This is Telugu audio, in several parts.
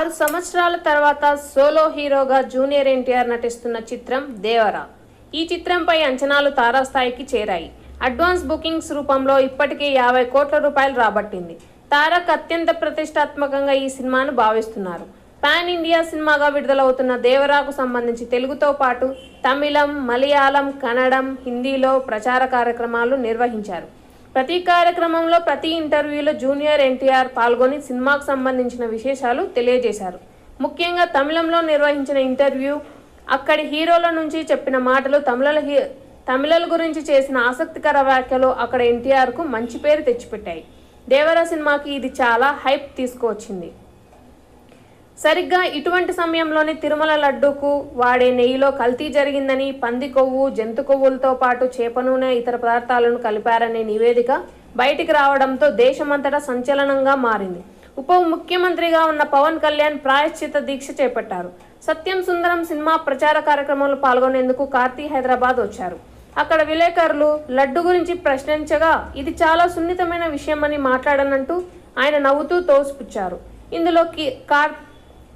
ఆరు సంవత్సరాల తర్వాత సోలో హీరోగా జూనియర్ ఎన్టీఆర్ నటిస్తున్న చిత్రం దేవరా. ఈ చిత్రంపై అంచనాలు తారాస్థాయికి చేరాయి. అడ్వాన్స్ బుకింగ్స్ రూపంలో ఇప్పటికే యాభై కోట్ల రూపాయలు రాబట్టింది. తారక్ అత్యంత ప్రతిష్టాత్మకంగా ఈ సినిమాను భావిస్తున్నారు. పాన్ ఇండియా సినిమాగా విడుదలవుతున్న దేవరాకు సంబంధించి తెలుగుతో పాటు తమిళం మలయాళం కన్నడం హిందీలో ప్రచార కార్యక్రమాలు నిర్వహించారు. ప్రతి కార్యక్రమంలో ప్రతి ఇంటర్వ్యూలో జూనియర్ ఎన్టీఆర్ పాల్గొని సినిమాకు సంబంధించిన విశేషాలు తెలియజేశారు. ముఖ్యంగా తమిళంలో నిర్వహించిన ఇంటర్వ్యూ అక్కడి హీరోల నుంచి చెప్పిన మాటలు తమిళ హీ తమిళల గురించి చేసిన ఆసక్తికర వ్యాఖ్యలు అక్కడ ఎన్టీఆర్కు మంచి పేరు తెచ్చిపెట్టాయి. దేవర సినిమాకి ఇది చాలా హైప్ తీసుకువచ్చింది. సరిగ్గా ఇటువంటి సమయంలోనే తిరుమల లడ్డూకు వాడే నెయ్యిలో కల్తీ జరిగిందని పంది కొవ్వు జంతు కొవ్వులతో పాటు చేప నూనె ఇతర పదార్థాలను కలిపారనే నివేదిక బయటికి రావడంతో దేశమంతటా సంచలనంగా మారింది. ఉప ముఖ్యమంత్రిగా ఉన్న పవన్ కళ్యాణ్ ప్రాయశ్చిత దీక్ష చేపట్టారు. సత్యం సుందరం సినిమా ప్రచార కార్యక్రమంలో పాల్గొనేందుకు కార్తీ హైదరాబాద్ వచ్చారు. అక్కడ విలేకరులు లడ్డు గురించి ప్రశ్నించగా ఇది చాలా సున్నితమైన విషయమని మాట్లాడనంటూ ఆయన నవ్వుతూ తోసిపుచ్చారు. ఇందులో కార్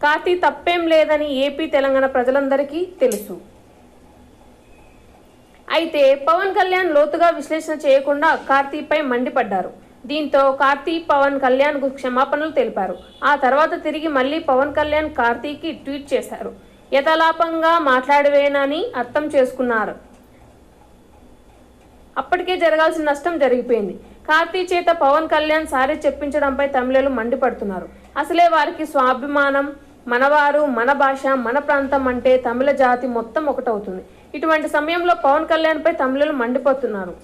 కార్తీ తప్పేం లేదని ఏపీ తెలంగాణ ప్రజలందరికీ తెలుసు. అయితే పవన్ కళ్యాణ్ లోతుగా విశ్లేషణ చేయకుండా కార్తీపై మండిపడ్డారు. దీంతో కార్తీ పవన్ కళ్యాణ్కు క్షమాపణలు తెలిపారు. ఆ తర్వాత తిరిగి మళ్ళీ పవన్ కళ్యాణ్ కార్తీకి ట్వీట్ చేశారు. యథాలాపంగా మాట్లాడవేనని అర్థం చేసుకున్నారు. అప్పటికే జరగాల్సిన నష్టం జరిగిపోయింది. కార్తీ చేత పవన్ కళ్యాణ్ సారీ చెప్పించడంపై తమిళలు మండిపడుతున్నారు. అసలే వారికి స్వాభిమానం మనవారు మన భాష మన ప్రాంతం అంటే తమిళ జాతి మొత్తం ఒకటవుతుంది. ఇటువంటి సమయంలో పవన్ కళ్యాణ్పై తమిళలు మండిపోతున్నారు.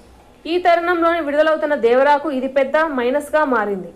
ఈ తరుణంలోనే విడుదలవుతున్న దేవరాకు ఇది పెద్ద మైనస్గా మారింది.